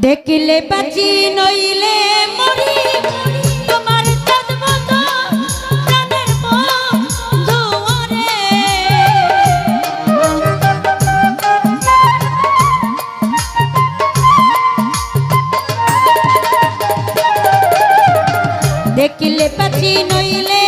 দেখিলে বাঁচি নইলে মরি তোমার। দেখিলে পাচ্ছি নইলে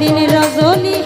দিন রজনী